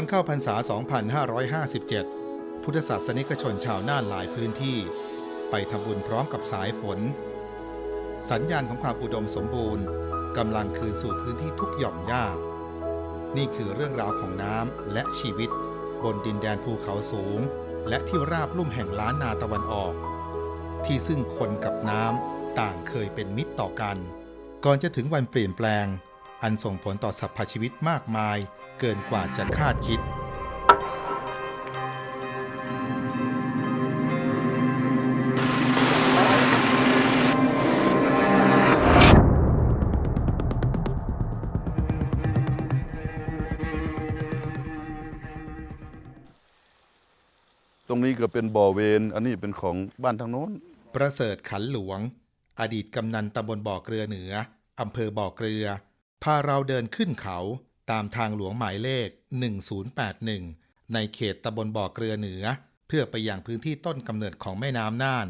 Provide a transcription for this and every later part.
วันเข้าพรรษา 2557 พุทธศาสนิกชนชาวน่านหลายพื้นที่ ไปทำบุญพร้อมกับสายฝน สัญญาณของความอุดมสมบูรณ์กำลังคืนสู่พื้นที่ทุกหย่อมหญ้า นี่คือเรื่องราวของน้ำและชีวิต บนดินแดนภูเขาสูง และที่ราบลุ่มแห่งล้านนาตะวันออก ที่ซึ่งคนกับน้ำต่างเคยเป็นมิตรต่อกัน ก่อนจะถึงวันเปลี่ยนแปลง อันส่งผลต่อสรรพชีวิตมากมาย เกินกว่าจะคาดคิด ตรงนี้ก็เป็นบ่อเวน อันนี้เป็นของบ้านทางโน้น ประเสริฐขันหลวง อดีตกำนันตำบลบ่อเกลือเหนืออำเภอบ่อเกลือ พาเราเดินขึ้นเขา ตามทางหลวงหมายเลข 1081 ในเขตตำบลบ่อเกลือเหนือ เพื่อไปยังพื้นที่ต้นกำเนิดของแม่น้ำน่าน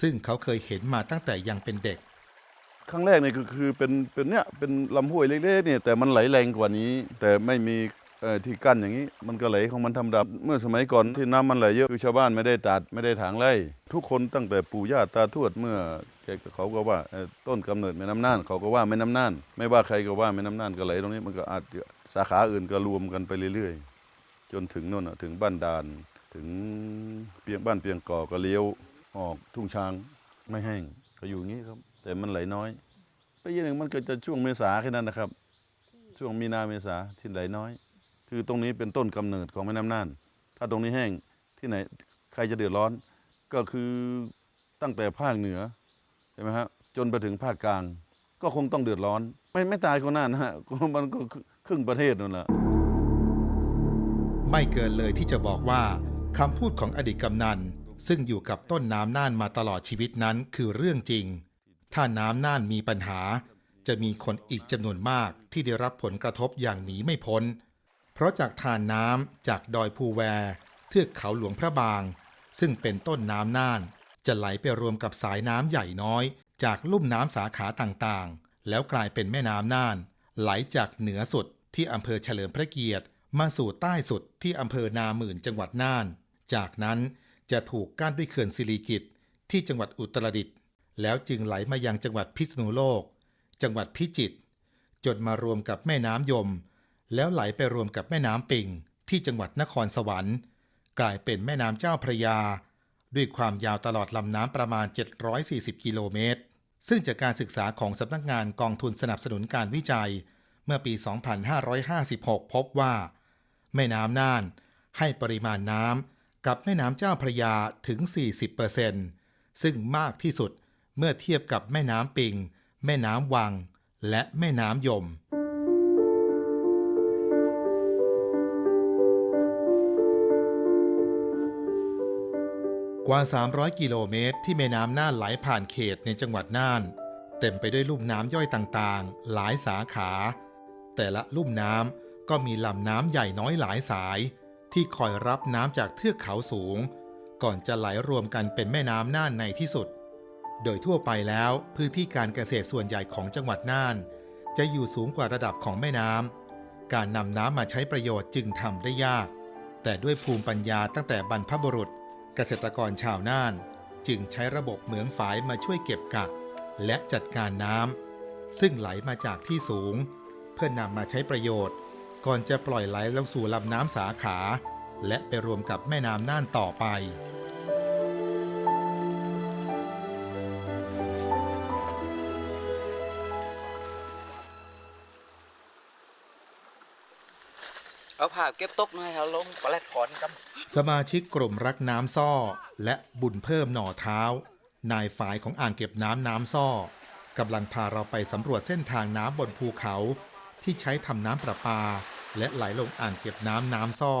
ซึ่งเขาเคยเห็นมาตั้งแต่ยังเป็นเด็ก ครั้งแรกเนี่ยก็คือเป็นเป็นเนี่ยเป็นลำห้วยเล็กๆเนี่ยแต่มันไหลแรงกว่านี้ แต่ไม่มีที่กั้นอย่างนี้มันก็ไหลของมันธรรมดาเมื่อสมัยก่อนที่น้ำมันไหลเยอะคือชาวบ้านไม่ได้ตัดไม่ได้ถางไร่ ทุกคนตั้งแต่ปู่ย่าตาทวดเมื่อ เขาก็ว่าต้นกำเนิดแม่น้ำน่านเขาก็ว่าแม่น้ำน่าน ไม่ว่าใครก็ว่าแม่น้ำน่านก็ไหลตรงนี้มันก็อาจสาขาอื่นก็รวมกันไปเรื่อยๆ จนถึงโน่นถึงบ้านดานถึงเปียงบ้านเปียงก่อก็เลี้ยวออกทุ่งช้างไม่แห้งก็อยู่อย่างนี้ครับ แต่มันไหลน้อยไปีหนึ่งมันก็จะช่วงเมษาแค่นั้นนะครับ ช่วงมีนาเมษาที่ไหลน้อย คือตรงนี้เป็นต้นกำเนิดของแม่น้ำน่าน ถ้าตรงนี้แห้งที่ไหนใครจะเดือดร้อนก็คือตั้งแต่ภาคเหนือ ช่ไหมฮะจนไปถึงภาคกลาง ก็คงต้องเดือดร้อน ไม่ไม่ตายคนนั้นนะฮะมันก็ครึ่งประเทศนั่นแหละไม่เกินเลยที่จะบอกว่าคำพูดของอดีตกำนัน ซึ่งอยู่กับต้นน้ำน่านมาตลอดชีวิตนั้นคือเรื่องจริง ถ้าน้ำน่านมีปัญหา จะมีคนอีกจำนวนมากที่ได้รับผลกระทบอย่างหนีไม่พ้น เพราะจากทานน้ำจากดอยภูแว เทือกเขาหลวงพระบาง ซึ่งเป็นต้นน้ำน่าน จะไหลไปรวมกับสายน้ำใหญ่น้อย จากลุ่มน้ำสาขาต่างๆ แล้วกลายเป็นแม่น้ำน่าน ไหลจากเหนือสุดที่อำเภอเฉลิมพระเกียรติ มาสู่ใต้สุดที่อำเภอนาหมื่นจังหวัดน่าน จากนั้นจะถูกกั้นด้วยเขื่อนสิริกิตที่จังหวัดอุตรดิตถ์แล้วจึงไหลมายังจังหวัดพิษณุโลก จังหวัดพิจิตรจนมารวมกับแม่น้ำยม แล้วไหลไปรวมกับแม่น้ำปิงที่จังหวัดนครสวรรค์ กลายเป็นแม่น้ำเจ้าพระยา ด้วยความยาวตลอดลำน้ำประมาณ 740 กิโลเมตร ซึ่งจากการศึกษาของสำนักงานกองทุนสนับสนุนการวิจัย เมื่อปี 2556 พบว่า แม่น้ำน่าน ให้ปริมาณน้ำกับแม่น้ำเจ้าพระยาถึง 40%ซึ่งมากที่สุดเมื่อเทียบกับแม่น้ำปิง แม่น้ำวัง และแม่น้ำยม กว่า 300 กิโลเมตร ที่แม่น้ำน่านไหลผ่านเขตในจังหวัดน่าน เต็มไปด้วยลุ่มน้ำย่อยต่างๆ หลายสาขา แต่ละลุ่มน้ำก็มีลำน้ำใหญ่น้อยหลายสาย ที่คอยรับน้ำจากเทือกเขาสูง ก่อนจะไหลรวมกันเป็นแม่น้ำน่านในที่สุด โดยทั่วไปแล้วพื้นที่การเกษตรส่วนใหญ่ของจังหวัดน่าน จะอยู่สูงกว่าระดับของแม่น้ำการนำน้ำมาใช้ประโยชน์จึงทำได้ยาก แต่ด้วยภูมิปัญญาตั้งแต่บรรพบุรุษ เกษตรกรชาวน่าน จึงใช้ระบบเหมืองฝายมาช่วยเก็บกัก และจัดการน้ำซึ่งไหลมาจากที่สูง เพื่อนำมาใช้ประโยชน์ ก่อนจะปล่อยไหลลงสู่ลำน้ำสาขา และไปรวมกับแม่น้ำน่านต่อไป เอาผ้าเก็บตกหน่อยครับลงปลาแรดถอนกันสมาชิกกลุ่มรักน้ำซ่อ และบุญเพิ่มหน่อเท้า นายฝ่ายของอ่างเก็บน้ำน้ำซ่อกำลังพาเราไปสำรวจเส้นทางน้ำบนภูเขา ที่ใช้ทำน้ำประปา และไหลลงอ่างเก็บน้ำน้ำซ่อ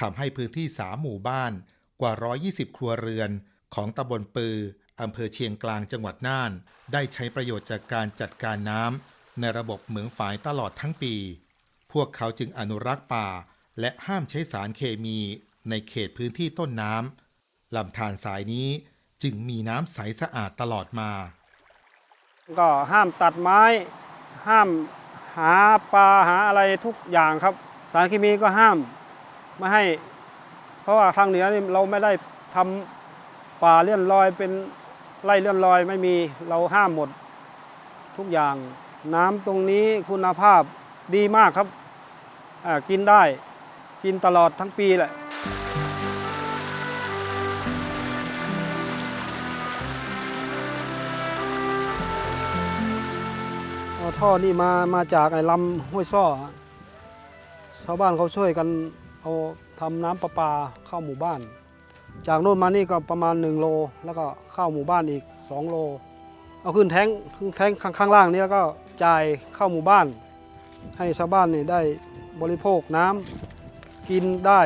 ทำให้พื้นที่สามหมู่บ้านกว่า 120 ครัวเรือน ของตำบลปืออำเภอเชียงกลางจังหวัดน่าน ได้ใช้ประโยชน์จากการจัดการน้ำในระบบเหมืองฝายตลอดทั้งปี พวกเขาจึงอนุรักษ์ป่า และห้ามใช้สารเคมีในเขตพื้นที่ต้นน้ำลำธารสายนี้จึงมีน้ำใสสะอาดตลอดมา ก็ห้ามตัดไม้ ห้ามหาปลาหาอะไรทุกอย่างครับ สารเคมีก็ห้ามไม่ให้ เพราะว่าทางเหนือนี่เราไม่ได้ทำป่าเลื่อนลอยเป็นไร่เลื่อนลอยไม่มีเราห้ามหมดทุกอย่าง น้ำตรงนี้คุณภาพดีมากครับ กินได้กินตลอดทั้งปีแหละเอาท่อนี่มามาจากไอ้ลำห้วยซ้อชาวบ้านเขาช่วยกันเอาทำน้ำประปาเข้าหมู่บ้าน จากโน่นมานี่ก็ประมาณ 1 โล แล้วก็เข้าหมู่บ้านอีก 2 โล เอาขึ้นแท้งขึ้นแท้งข้างข้างล่างนี้แล้วก็จ่ายเข้าหมู่บ้าน ให้ชาวบ้านนี่ได้ บริโภคน้ำกินได้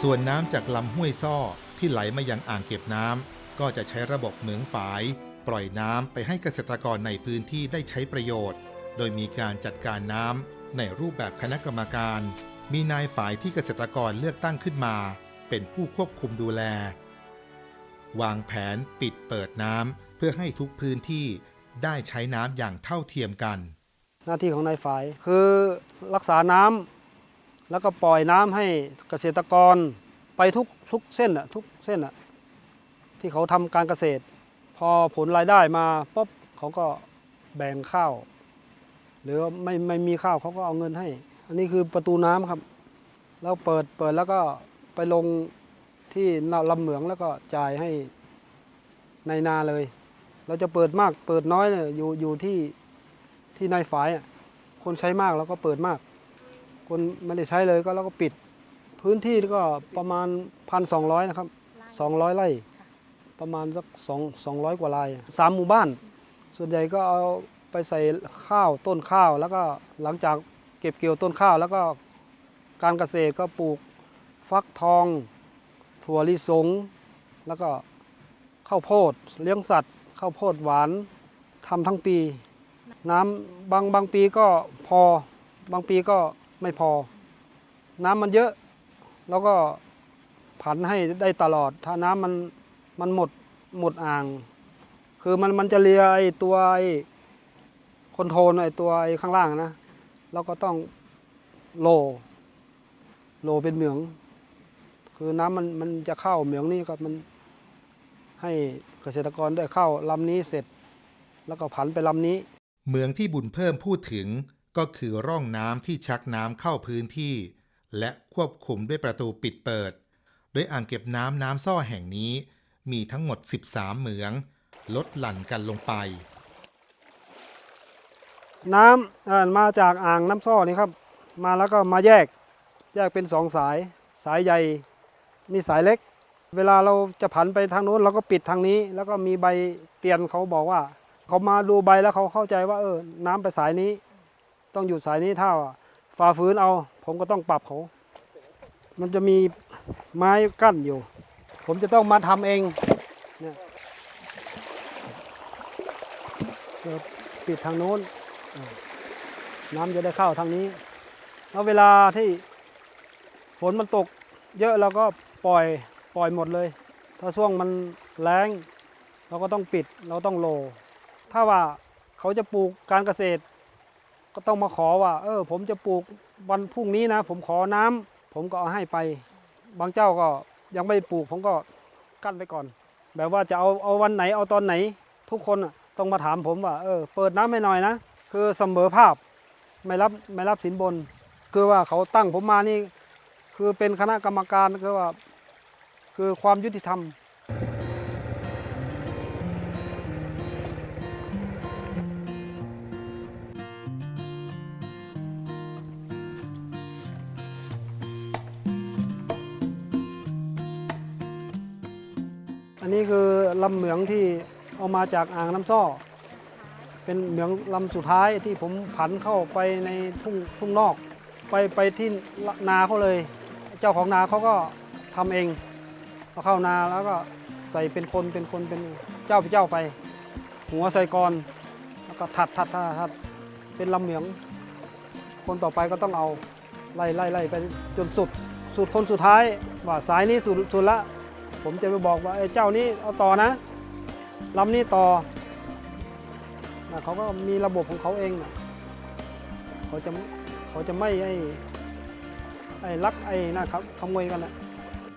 ส่วนน้ำจากลำห้วยซ้อที่ไหลมายังอ่างเก็บน้ำก็จะใช้ระบบเหมืองฝาย ปล่อยน้ำไปให้เกษตรกรในพื้นที่ได้ใช้ประโยชน์ โดยมีการจัดการน้ำในรูปแบบคณะกรรมการ มีนายฝ่ายที่เกษตรกรเลือกตั้งขึ้นมา เป็นผู้ควบคุมดูแล วางแผนปิดเปิดน้ำเพื่อให้ทุกพื้นที่ได้ใช้น้ำอย่างเท่าเทียมกัน หน้าที่ของนายฝ่ายคือรักษาน้ำแล้วก็ปล่อยน้ำให้เกษตรกรไปทุกทุกเส้นอะทุกเส้นอะที่เขาทำการเกษตร พอผลรายได้มาปุ๊บเขาก็แบ่งข้าว หรือไม่ไม่มีข้าวเขาก็เอาเงินให้ อันนี้คือประตูน้ำครับ แล้วเปิดเปิดแล้วก็ไปลง ที่ลำเหมืองแล้วก็จ่ายให้ในนาเลย เราจะเปิดมากเปิดน้อยเนี่ยอยู่อยู่ที่ที่นายฝายอะคนใช้มากเราก็เปิดมาก คนไม่ได้ใช้เลยก็เราก็ปิด พื้นที่ก็ประมาณพันสองร้อยนะครับสองร้อยไร่ประมาณสักสองสองร้อยกว่าไร่สามหมู่บ้าน ส่วนใหญ่ก็เอาไปใส่ข้าวต้นข้าว แล้วก็หลังจากเก็บเกี่ยวต้นข้าว แล้วก็การเกษตรก็ปลูกฟักทอง ถั่วลิสง แล้วก็ข้าวโพด เลี้ยงสัตว์ ข้าวโพดหวานทำทั้งปี น้ำบางบางปีก็พอ บางปีก็ไม่พอ น้ำมันเยอะ แล้วก็ผันให้ได้ตลอด ถ้าน้ำมันมันหมดหมดอ่าง คือมันมันจะเลียไอตัวไอคอนโทรลไอตัวไอข้างล่างนะเราก็ต้องโล โลเป็นเหมือง คือน้ำมันมันจะเข้าเหมืองนี่ก็มันให้เกษตรกรได้เข้าลำนี้เสร็จ แล้วก็ผันไปลำนี้เมืองที่บุญเพิ่มพูดถึงก็คือร่องน้ำที่ชักน้ำเข้าพื้นที่ และควบคุมด้วยประตูปิดเปิด โดยอ่างเก็บน้ำน้ำซ่อแห่งนี้ มีทั้งหมด 13 เหมือง ลดหลั่นกันลงไป น้ำเอ่อมาจากอ่างน้ำซ้อนี่ครับ มาแล้วก็มาแยก แยกเป็นสองสาย สายใหญ่ นี่สายเล็ก เวลาเราจะผันไปทางโน้นเราก็ปิดทางนี้ แล้วก็มีใบเตียนเขาบอกว่า เขามาดูใบแล้วเขาเข้าใจว่า เออ น้ำไปสายนี้ ต้องอยู่สายนี้ถ้าฝ่าฝืนเอา ผมก็ต้องปรับเขา มันจะมีไม้กั้นอยู่ ผมจะต้องมาทำเองเนี่ยปิดทางโน้น น้ำจะได้เข้าทางนี้ แล้วเวลาที่ฝนมันตกเยอะเราก็ ปล่อยปล่อยหมดเลย ถ้าช่วงมันแล้งเราก็ต้องปิดเราต้องโล ถ้าว่าเขาจะปลูกการเกษตร ก็ต้องมาขอว่า เออ ผมจะปลูกวันพรุ่งนี้นะ ผมขอน้ำผมก็เอาให้ไป บางเจ้าก็ยังไม่ปลูก ผมก็กั้นไปก่อน แบบว่าจะเอาเอาวันไหนเอาตอนไหน ทุกคนต้องมาถามผมว่า เออ เปิดน้ำให้หน่อยนะ คือเสมอภาพไม่รับไม่รับสินบน คือว่าเขาตั้งผมมานี่ คือเป็นคณะกรรมการคือว่า คือความยุติธรรม อันนี้คือลำเหมืองที่เอามาจากอ่างน้ำซ้อเป็นเหมืองลำสุดท้ายที่ผมผันเข้าไปในทุ่งทุ่งนอก ไปไปที่นาเขาเลย เจ้าของนาเขาก็ทำเอง อาเข้านาแล้วก็ใส่เป็นคนเป็นคนเป็นเจ้าไปเจ้าไป หัวใส่กรแล้วก็ถัดถัดถัดถัดเป็นลำเหมืองคนต่อไปก็ต้องเอาไล่ไล่ไล่ไปจนสุดสุดคนสุดท้ายว่าสายนี้สุดสุดละ ผมจะไปบอกว่าไอ้เจ้านี้เอาต่อนะลำนี้ต่อนะเขาก็มีระบบของเขาเองนะเขาจะเขาจะไม่ไอ้ไอ้ลักไอ้นะครับขโมยกันนะ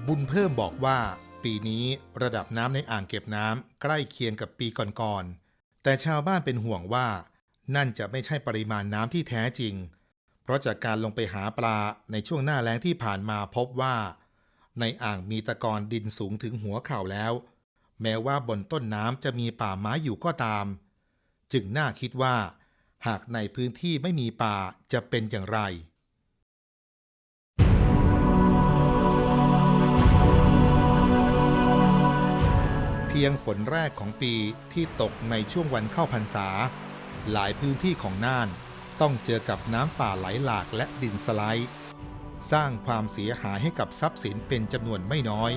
บุญเพิ่มบอกว่า ปีนี้ระดับน้ำในอ่างเก็บน้ำใกล้เคียงกับปีก่อนๆ แต่ชาวบ้านเป็นห่วงว่า นั่นจะไม่ใช่ปริมาณน้ำที่แท้จริง เพราะจากการลงไปหาปลาในช่วงหน้าแล้งที่ผ่านมาพบว่า ในอ่างมีตะกอนดินสูงถึงหัวเข่าแล้ว แม้ว่าบนต้นน้ำจะมีป่าไม้อยู่ก็ตาม จึงน่าคิดว่า หากในพื้นที่ไม่มีป่าจะเป็นอย่างไร พียงฝนแรกของปีที่ตกในช่วงวันเข้าพรรษา หลายพื้นที่ของน่านต้องเจอกับน้ำป่าไหลหลากและดินสไลด์ สร้างความเสียหายให้กับทรัพย์สินเป็นจำนวนไม่น้อย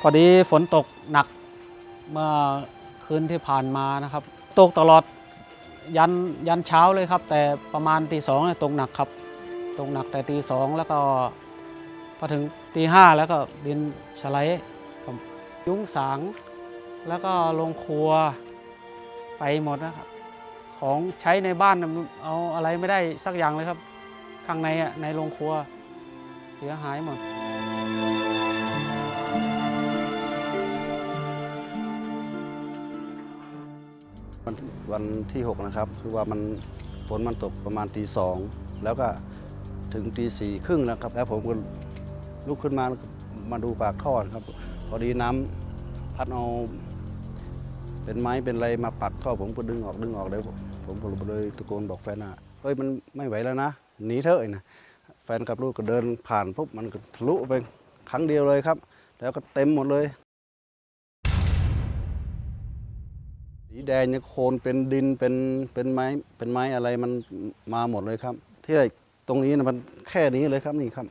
พอดีฝนตกหนัก เมื่อคืนที่ผ่านมานะครับ ตกตลอดยันยันเช้าเลยครับ แต่ประมาณตีสองตกหนักครับ ตกหนักแต่ตีสองแล้วก็พอถึงตีห้าแล้วก็ดินสไลด์ผมยุ้งสาง แล้วก็โรงครัวไปหมดนะครับ ของใช้ในบ้านเอาอะไรไม่ได้สักอย่างเลยครับ ข้างในในโรงครัวเสียหายหมด วันที่ 6 นะครับ คือว่ามันฝนมันตกประมาณตีสองแล้วก็ถึงตีสี่ครึ่งแล้วครับ แล้วผมก็ลุกขึ้นมามาดูปากท่อนะครับ พอดีน้ำพัดเอาเป็นไม้เป็นอะไรมาปักท่อผมก็ดึงออกดึงออกเลยผมก็เลยตะโกนบอกแฟนว่าเฮ้ยมันไม่ไหวแล้วนะหนีเถอะนะแฟนกับลูกก็เดินผ่านปุ๊บมันทะลุไปครั้งเดียวเลยครับ แล้วก็เต็มหมดเลย สีแดงเนี่ยโคลนเป็นดินเป็นเป็นไม้เป็นไม้อะไรมันมาหมดเลยครับ ที่ไอ้ตรงนี้นะมันแค่นี้เลยครับนี่ครับ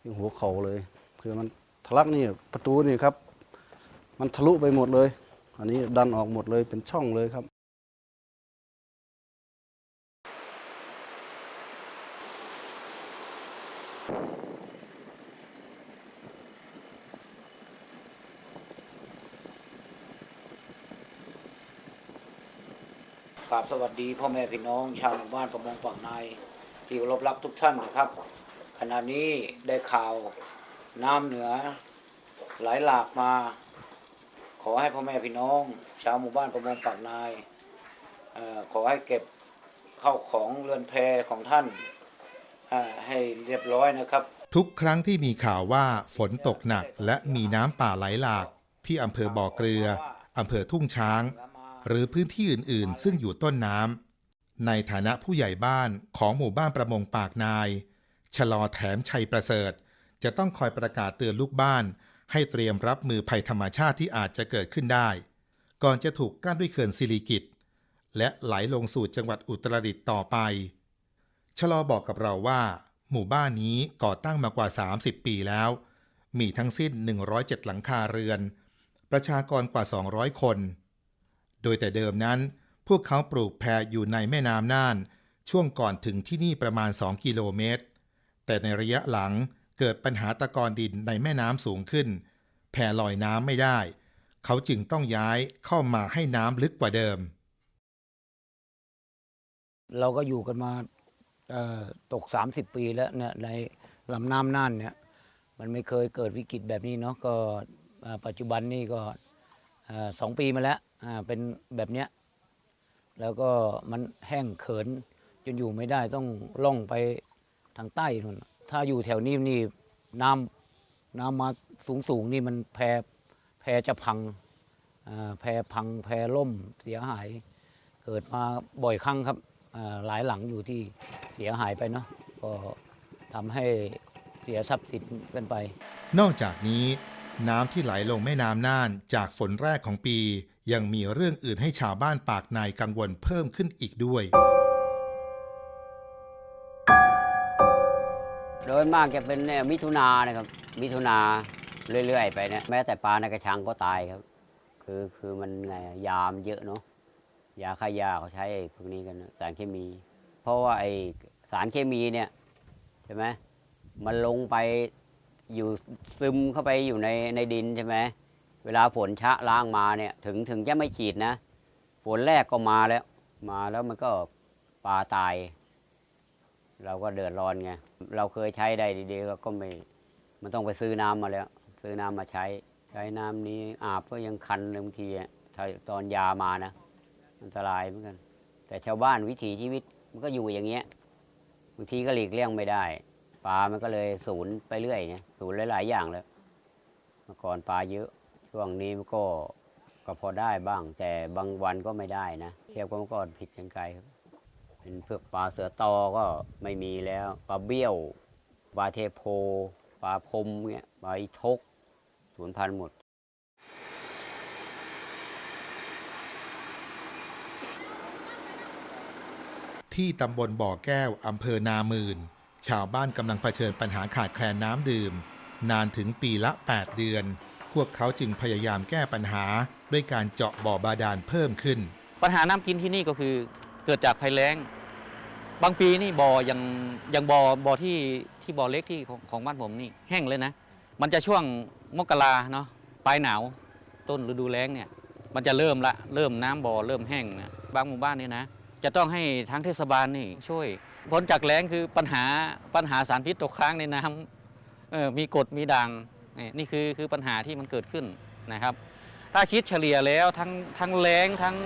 ที่หัวเข่าเลย คือมันทะลักนี่ประตูนี่ครับ มันทะลุไปหมดเลย อันนี้ดันออกหมดเลยเป็นช่องเลยครับ ราบสวัสดีพ่อแม่พี่น้องชาวหมู่บ้านประมงปากนายที่รพรักทุกท่านนะครับ ขณะนี้ได้ข่าวน้ำเหนือไหลหลากมา ขอให้พ่อแม่พี่น้อง ชาวหมู่บ้านประมงปากนายอขอให้เก็บเข้าของเรือนแพของท่านให้เรียบร้อยนะครับ ทุกครั้งที่มีข่าวว่าฝนตกหนักและมีน้ำป่าไหลหลาก ที่อำเภอบ่อเกลืออำเภอทุ่งช้าง หรือพื้นที่อื่นๆ ซึ่งอยู่ต้นน้ำในฐานะผู้ใหญ่บ้านของหมู่บ้านประมงปากนาย ชะลอแถมชัยประเสริฐ จะต้องคอยประกาศเตือนลูกบ้าน ให้เตรียมรับมือภัยธรรมชาติที่อาจจะเกิดขึ้นได้ ก่อนจะถูกกั้นด้วยเขื่อนสิริกิตและไหลลงสู่จังหวัดอุตรดิตถ์ต่อไป ชะลอบอกกับเราว่า หมู่บ้านนี้ก่อตั้งมากว่า 30 ปีแล้ว มีทั้งสิ้น 107 หลังคาเรือน ประชากรกว่า 200 คน โดยแต่เดิมนั้น พวกเขาปลูกแพอยู่ในแม่น้ำน่าน ช่วงก่อนถึงที่นี่ประมาณ 2 กิโลเมตร แต่ในระยะหลังเกิดปัญหาตะกอนดินในแม่น้ำสูงขึ้น แพลอยน้ำไม่ได้ เขาจึงต้องย้ายเข้ามาให้น้ำลึกกว่าเดิม เราก็อยู่กันมาตก 30 ปีแล้วเนี่ยในลำน้ำน่านเนี่ยมันไม่เคยเกิดวิกฤตแบบนี้เนาะก็ปัจจุบันนี่ก็สองปีมาแล้ว อ่าเป็นแบบเนี้ยแล้วก็มันแห้งเขินจนอยู่ไม่ได้ต้องล่องไปทางใต้นู่นถ้าอยู่แถวนี้นี่น้ำน้ำมาสูงสูงนี่มันแพแพจะพังแพพังแพล่มเสียหาย เกิดมาบ่อยครั้งครับหลายหลังอยู่ที่เสียหายไปเนาะก็ทำให้เสียทรัพย์สินกันไป นอกจากนี้น้ำที่ไหลลงแม่น้ำน่านจากฝนแรกของปี ยังมีเรื่องอื่นให้ชาวบ้านปากนายกังวลเพิ่มขึ้นอีกด้วย โดยมากจะเป็นเนี่ยมิถุนานะครับ มิถุนาเรื่อยๆ ไปเนี่ยแม้แต่ปลาในกระชังก็ตายครับ คือคือมันไงยามเยอะเนาะยาฆ่าหญ้าเขาใช้พวกนี้กันสารเคมี เพราะว่าไอสารเคมีเนี่ยใช่ไหมมันลงไปอยู่ซึมเข้าไปอยู่ในในดินใช่ไหม เวลาฝนชะล้างมาเนี่ย ถึงถึงจะไม่ฉีดนะฝนแรกก็มาแล้ว มาแล้วมันก็ปลาตาย เราก็เดือดร้อนไงเราเคยใช้ได้ดีๆเราก็ไม่มันต้องไปซื้อน้ำมาแล้ว ซื้อน้ำมาใช้ ใช้น้ำนี้อาบก็ยังคันเลยบางทีอะถ้าตอนยามานะอันตรายเหมือนกัน แต่ชาวบ้านวิถีชีวิตมันก็อยู่อย่างเงี้ยบางทีก็หลีกเลี่ยงไม่ได้ปลามันก็เลยสูญไปเรื่อยไงสูญหลายๆอย่างแล้วเมื่อก่อนปลาเยอะ ช่วงนี้มันก็ก็พอได้บ้าง แต่บางวันก็ไม่ได้นะเทียบกับเมื่อก่อนผิดกันไกลครับเป็นพวกปลาเสือตอก็ไม่มีแล้วปลาเบี้ยวปลาเทโพปลาพรมเงี้ยปลาอีทกสูญพันธุ์หมดที่ตำบลบ่อแก้ว อำเภอนามื่นชาวบ้านกำลังเผชิญปัญหาขาดแคลนน้ำดื่ม นานถึงปีละ 8 เดือน พวกเขาจึงพยายามแก้ปัญหาด้วยการเจาะบ่อบาดาลเพิ่มขึ้น ปัญหาน้ำกินที่นี่ก็คือเกิดจากภัยแล้ง บางปีนี่บ่อยังยังบ่อบ่อที่ที่บ่อเล็กที่ของของบ้านผมนี่แห้งเลยนะ มันจะช่วงมกราเนาะปลายหนาวต้นฤดูแล้งเนี่ยมันจะเริ่มละเริ่มน้ำบ่อเริ่มแห้งนะบางหมู่บ้านเนี่ยนะจะต้องให้ทั้งเทศบาลนี่ช่วยพ้นจากแล้งคือปัญหาปัญหาสารพิษตกค้างในน้ำเออมีกรดมีด่าง นี่นี่คือคือปัญหาที่มันเกิดขึ้นนะครับ ถ้าคิดเฉลี่ยแล้วทั้งทั้งแล้งทั้ง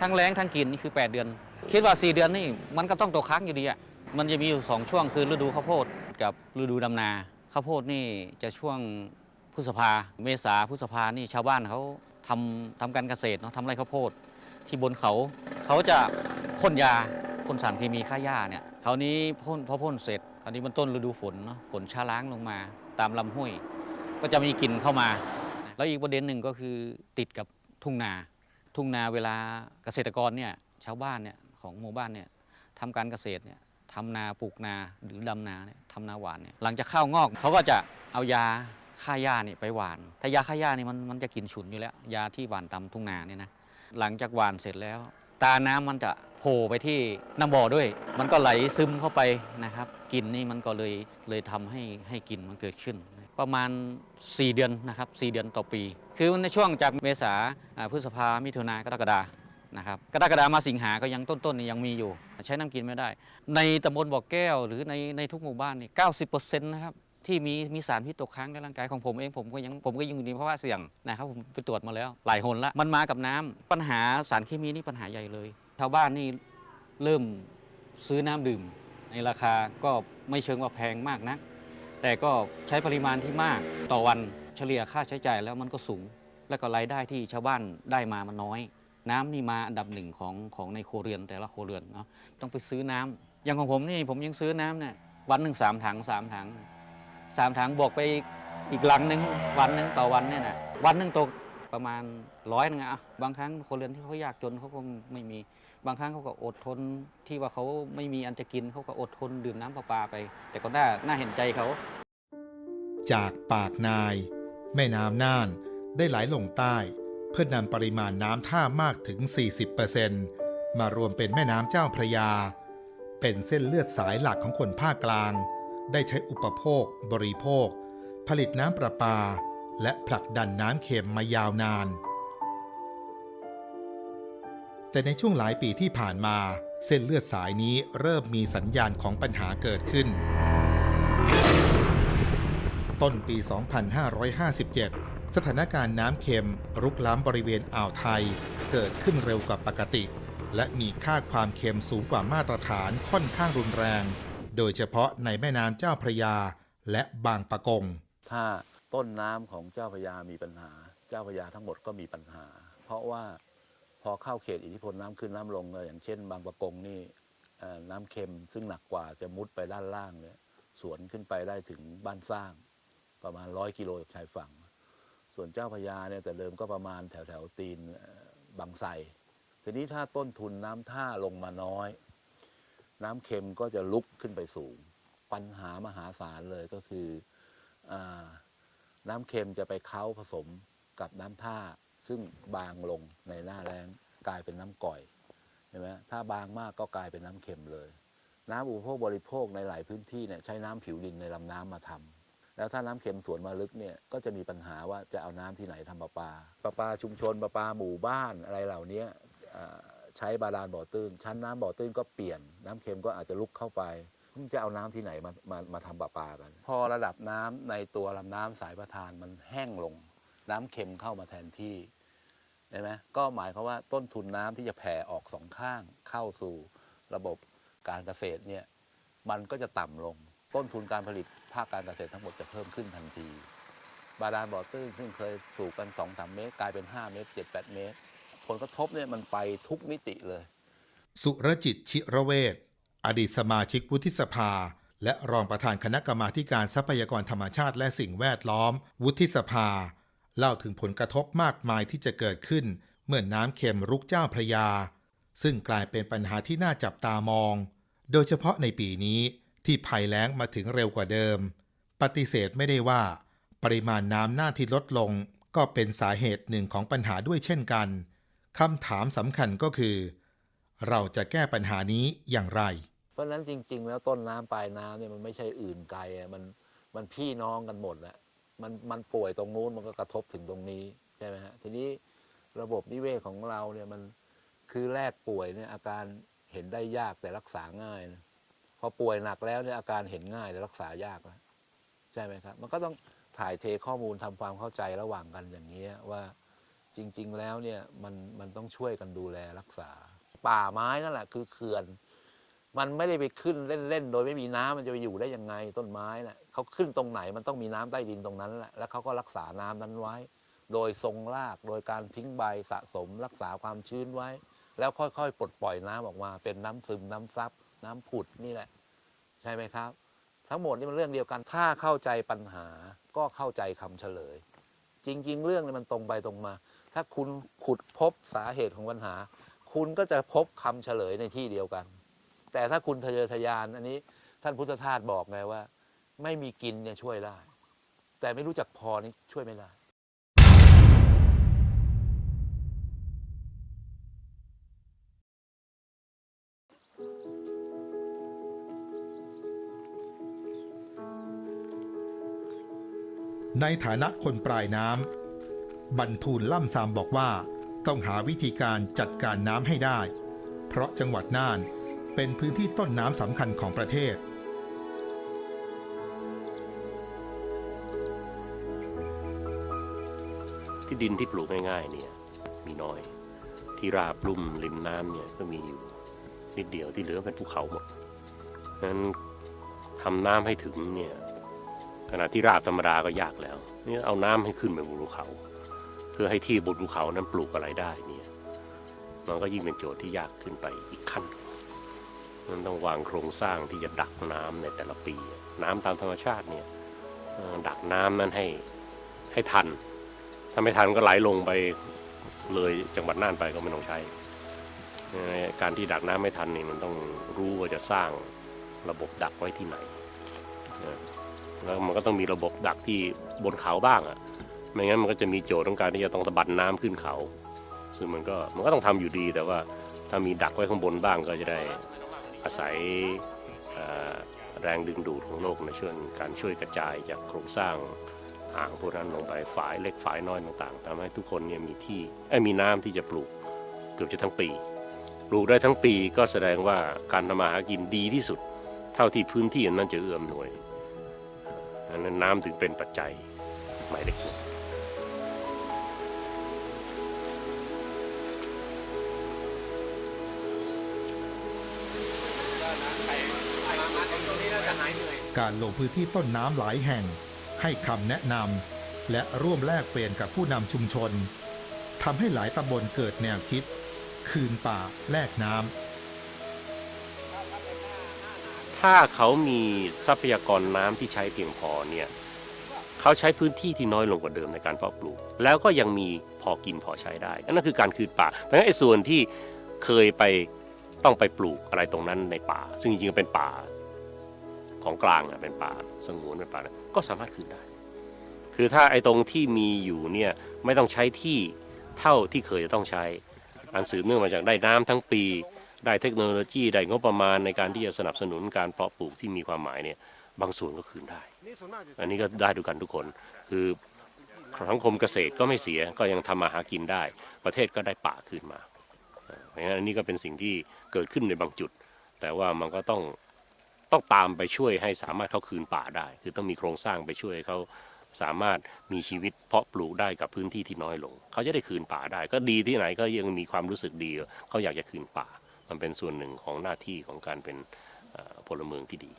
ทั้งแรงทั้งกินนี่คือ 8 เดือน คิดว่า 4 เดือนนี่มันก็ต้องตกค้างอยู่ดีอะมันจะมีอยู่ 2 ช่วงคือฤดูข้าวโพดกับฤดูดำนาข้าวโพดนี่จะช่วงพฤษภาเมษาพฤษภานี่ชาวบ้านเขาทำทำการเกษตรเนาะทำไรข้าวโพดที่บนเขาเขาจะพ่นยาพ่นสารเคมีฆ่าหญ้าเนี่ยคราวนี้พ่นพอพ่นเสร็จคราวนี้มันต้นฤดูฝนเนาะฝนช้าล้างลงมาตามลำห้วย ก็จะมีกลิ่นเข้ามา แล้วอีกประเด็นหนึ่งก็คือติดกับทุ่งนา ทุ่งนาเวลาเกษตรกรเนี่ยชาวบ้านเนี่ยของหมู่บ้านเนี่ยทำการเกษตรเนี่ยทำนาปลูกนาหรือดำนาเนี่ยทำนาหวานเนี่ยหลังจากข้าวงอกเขาก็จะเอายาฆ่าหญ้าเนี่ยไปหวาน ถ้ายาฆ่าหญ้านี่มันมันจะกลินฉุนอยู่แล้ว ยาที่หวานตามทุ่งนาเนี่ยนะหลังจากหวานเสร็จแล้ว ตาน้ำมันจะโผล่ไปที่น้ำบ่อด้วย มันก็ไหลซึมเข้าไปนะครับกลิ่นนี่มันก็เลยเลยทำให้ให้กลิ่นมันเกิดขึ้น ประมาณ 4 เดือนนะครับ4เดือนต่อปี คือในช่วงจากเมษาพฤษภามิถุนากรกฎานะครับกรกฎามาสิงหาก็ยังต้นๆนี่ยังมีอยู่ ใช้น้ำกินไม่ได้ ในตำบลบ่อแก้วหรือในในทุกหมู่บ้านนี่90%นะครับที่มีมีสารพิษตกค้างในร่างกายของผมเองผมก็ยังผมก็ยังอยู่ในภาวะเสี่ยงนะครับผมไปตรวจมาแล้ว หลายหนละมันมากับน้ำปัญหาสารเคมีนี่ปัญหาใหญ่เลย ชาวบ้านนี่เริ่มซื้อน้ำดื่ม ในราคาก็ไม่เชิงว่าแพงมากนัก แต่ก็ใช้ปริมาณที่มากต่อวันเฉลี่ยค่าใช้จ่ายแล้วมันก็สูง และก็รายได้ที่ชาวบ้านได้มามันน้อย น้ำนี่มาอันดับหนึ่งของของในครัวเรือนแต่ละครัวเรือนเนาะต้องไปซื้อน้ำอย่างของผมนี่ผมยังซื้อน้ำเนี่ยวันหนึ่งสามถังสามถังสามถังบวกไปอีกหลังหนึ่งวันหนึ่งต่อวันเนี่ยนะวันหนึ่งตกประมาณร้อยนึงอะบางครั้งครัวเรือนที่เขายากจนเขาก็ไม่มี บางครั้งเขาก็อดทนที่ว่าเขาไม่มีอันจะกินเขาก็อดทนดื่มน้ำประปาไป แต่ก็น่าน่าเห็นใจเขา จากปากนาย แม่น้ำน่านได้ไหลลงใต้ เพื่อนำปริมาณน้ำท่ามากถึง 40%มารวมเป็นแม่น้ำเจ้าพระยา เป็นเส้นเลือดสายหลักของคนภาคกลาง ได้ใช้อุปโภค บริโภค ผลิตน้ำประปา และผลักดันน้ำเค็มมายาวนาน แต่ในช่วงหลายปีที่ผ่านมา เส้นเลือดสายนี้เริ่มมีสัญญาณของปัญหาเกิดขึ้น ต้นปี 2557 สถานการณ์น้ำเค็มรุกล้ำบริเวณอ่าวไทย เกิดขึ้นเร็วกว่าปกติ และมีค่าความเค็มสูงกว่ามาตรฐานค่อนข้างรุนแรง โดยเฉพาะในแม่น้ำเจ้าพระยาและบางปะกง ถ้าต้นน้ำของเจ้าพระยามีปัญหา เจ้าพระยาทั้งหมดก็มีปัญหา เพราะว่า พอเข้าเขตอิทธิพลน้ำขึ้นน้ำลงเลยอย่างเช่น บางประกงนี่น้ำเค็มซึ่งหนักกว่าจะมุดไปด้านล่างเนี่ยสวนขึ้นไปได้ถึงบ้านสร้าง ประมาณร้อยกิโลจากชายฝั่ง ส่วนเจ้าพระยาเนี่ยแต่เดิมก็ประมาณแถวแถวตีนบางไทรทีนี้ถ้าต้นทุนน้ำท่าลงมาน้อย น้ำเค็มก็จะลุกขึ้นไปสูง ปัญหามหาศาลเลยก็คืออน้ำเค็มจะไปเค้าผสมกับน้ำท่า ซึ่งบางลงในหน้าแล้งกลายเป็นน้ำก่อยช่ไหมถ้าบางมากก็กลายเป็นน้ำเค็มเลย น้ำอุปโภคบริโภคในหลายพื้นที่เนี่ยใช้น้ำผิวดินในลำน้ำมาทำแล้วถ้าน้ำเค็มสวนมาลึกเนี่ยก็จะมีปัญหาว่าจะเอาน้ำที่ไหนทำประปาประปาชุมชนประปาหมู่บ้านอะไรเหล่านี้ใช้บาดาลบ่อตื้น ชั้นน้ำบ่อตื้นก็เปลี่ยน น้ำเค็มก็อาจจะลุกเข้าไปจะเอาน้ำที่ไหนมามามาทำประปากัน พอระดับน้ำในตัวลำน้ำสายประทานมันแห้งลง น้ำเค็มเข้ามาแทนที่ใช่ไหมก็หมายความว่าต้นทุนน้ำที่จะแผ่ออกสองข้างเข้าสู่ระบบการเกษตรเนี่ยมันก็จะต่ำลง ต้นทุนการผลิตภาคการเกษตรทั้งหมดจะเพิ่มขึ้นทันที บาดาลบ่อตื้นซึ่งเคยสูบกัน2อสเมตร กลายเป็น 5 เมตร 7 8 เมตร ผลกระทบเนี่ยมันไปทุกมิติเลย สุรจิตชิระเวทอดีตสมาชิกวุฒิสภา และรองประธานคณะกรรมาการทรัพยากรธรรมชาติและสิ่งแวดล้อม วุฒิสภา เล่าถึงผลกระทบมากมายที่จะเกิดขึ้น เมื่อน้ำเค็มรุกเจ้าพระยา ซึ่งกลายเป็นปัญหาที่น่าจับตามอง โดยเฉพาะในปีนี้ที่ภัยแล้งมาถึงเร็วกว่าเดิม ปฏิเสธไม่ได้ว่า ปริมาณน้ำหน้าที่ลดลง ก็เป็นสาเหตุหนึ่งของปัญหาด้วยเช่นกันคำถามสำคัญก็คือ เราจะแก้ปัญหานี้อย่างไร เพราะนั้นจริง ๆ แล้วต้นน้ำปลายน้ำเนี่ยมันไม่ใช่อื่นไกลมันมันพี่น้องกันหมดแหละ มันมันป่วยตรงนู้นมันก็กระทบถึงตรงนี้ใช่ไหมฮะทีนี้ระบบนิเวศของเราเนี่ยมันคือแรกป่วยเนี่ยอาการเห็นได้ยากแต่รักษาง่ายนะพอป่วยหนักแล้วเนี่ยอาการเห็นง่ายแต่รักษายากแล้วใช่ไหมครับ มันก็ต้องถ่ายเทข้อมูลทำความเข้าใจระหว่างกันอย่างนี้ว่าจริง ๆ แล้วเนี่ยมันมันต้องช่วยกันดูแลรักษา ป่าไม้นั่นแหละคือเขื่อน มันไม่ได้ไปขึ้นเล่นๆโดยไม่มีน้ำมันจะไปอยู่ได้ยังไงต้นไม้น่ะเขาขึ้นตรงไหนมันต้องมีน้ำใต้ดินตรงนั้นแหละแล้วเขาก็รักษาน้ำนั้นไว้ โดยทรงรากโดยการทิ้งใบสะสมรักษาความชื้นไว้ แล้วค่อยๆ ปลดปล่อยน้ำออกมา เป็นน้ำซึมน้ำซับน้ำผุดนี่แหละ ใช่ไหมครับ ทั้งหมดนี่มันเรื่องเดียวกันถ้าเข้าใจปัญหาก็เข้าใจคำเฉลย จริง ๆ เรื่องนี้มันตรงไปตรงมา ถ้าคุณขุดพบสาเหตุของปัญหา คุณก็จะพบคำเฉลยในที่เดียวกัน แต่ถ้าคุณทะเยอทะยานอันนี้ ท่านพุทธทาสบอกไงว่า ไม่มีกินเนี่ยช่วยได้ แต่ไม่รู้จักพอนี่ช่วยไม่ได้ในฐานะคนปลายน้ำบรรทูลล่ำซามบอกว่า ต้องหาวิธีการจัดการน้ำให้ได้ เพราะจังหวัดน่าน เป็นพื้นที่ต้นน้ำสำคัญของประเทศ ที่ดินที่ปลูกง่ายๆเนี่ยมีน้อย ที่ราบลุ่มริมน้ำเนี่ยก็มีอยู่นิดเดียวที่เหลือเป็นภูเขาหมดฉะนั้นทำน้ำให้ถึงเนี่ยขณะที่ราบธรรมดาก็ยากแล้วนี่เอาน้ำให้ขึ้นไปบนภูเขา เพื่อให้ที่บนภูเขานั้นปลูกอะไรได้เนี่ยมันก็ยิ่งเป็นโจทย์ที่ยากขึ้นไปอีกขั้น มันต้องวางโครงสร้างที่จะดักน้ำในแต่ละปี น้ำตามธรรมชาติเนี่ยดักน้ำนั้นให้ให้ทัน ถ้าไม่ทันก็ไหลลงไปเลยจังหวัดน่านไปก็ไม่ต้องใช่การที่ดักน้ำไม่ทันนี่มันต้องรู้ว่าจะสร้างระบบดักไว้ที่ไหน แล้วมันก็ต้องมีระบบดักที่บนเขาบ้างอะ่ะ ไม่งั้นมันก็จะมีโจทย์ของการที่จะต้องตะบัดน้ำขึ้นเขา ซึ่งมันก็มันก็ต้องทำอยู่ดีแต่ว่าถ้ามีดักไว้ข้างบนบ้างก็จะได้ อาศัยแรงดึงดูดของโลกในช่วยการช่วยกระจายจากโครงสร้างอ่างพวกนั้นลงไปฝายเล็กฝายน้อยต่างๆทำให้ทุกคนเนี่ยมีที่เอ้มีน้ำที่จะปลูกเกือบจะทั้งปี ปลูกได้ทั้งปีก็แสดงว่าการทำมาหากินดีที่สุด เท่าที่พื้นที่นั้นจะเอื้อมหน่วยอันนั้นน้ำถึงเป็นปัจจัยหมายเลขหนึ่ง การลงพื้นที่ต้นน้ำหลายแห่ง ให้คำแนะนำและร่วมแลกเปลี่ยนกับผู้นำชุมชนทำให้หลายตำบลเกิดแนวคิด คืนป่าแลกน้ำถ้าเขามีทรัพยากรน้ำที่ใช้เพียงพอเนี่ยเขาใช้พื้นที่ที่น้อยลงกว่าเดิมในการเพาะปลูก แล้วก็ยังมีพอกินพอใช้ได้นั่นคือการคืนป่า เพราะฉะนั้นไอ้ส่วนที่เคยไปต้องไปปลูกอะไรตรงนั้นในป่า ซึ่งจริงๆเป็นป่า ของกลางอะเป็นป่าสงวนเป็นป่าก็สามารถคืนได้ คือถ้าไอ้ตรงที่มีอยู่เนี่ยไม่ต้องใช้ที่เท่าที่เคยจะต้องใช้ อันสืบเนื่องมาจากได้น้ำทั้งปี ได้เทคโนโลยีได้งบประมาณในการที่จะสนับสนุนการเพาะปลูกที่มีความหมายเนี่ยบางส่วนก็คืนได้ อันนี้ก็ได้ด้วยกันทุกคน คือสังคมเกษตรก็ไม่เสียก็ยังทำมาหากินได้ ประเทศก็ได้ป่าคืนมาเอ่อเพราะฉะนั้นอันนี้ก็เป็นสิ่งที่เกิดขึ้นในบางจุด แต่ว่ามันก็ต้อง ต้องตามไปช่วยให้สามารถเขาคืนป่าได้ คือต้องมีโครงสร้างไปช่วยเขาสามารถมีชีวิตเพาะปลูกได้กับพื้นที่ที่น้อยลง เขาจะได้คืนป่าได้ ก็ดีที่ไหนก็ยังมีความรู้สึกดี เขาอยากจะคืนป่า มันเป็นส่วนหนึ่งของหน้าที่ของการเป็นพลเมืองที่ดี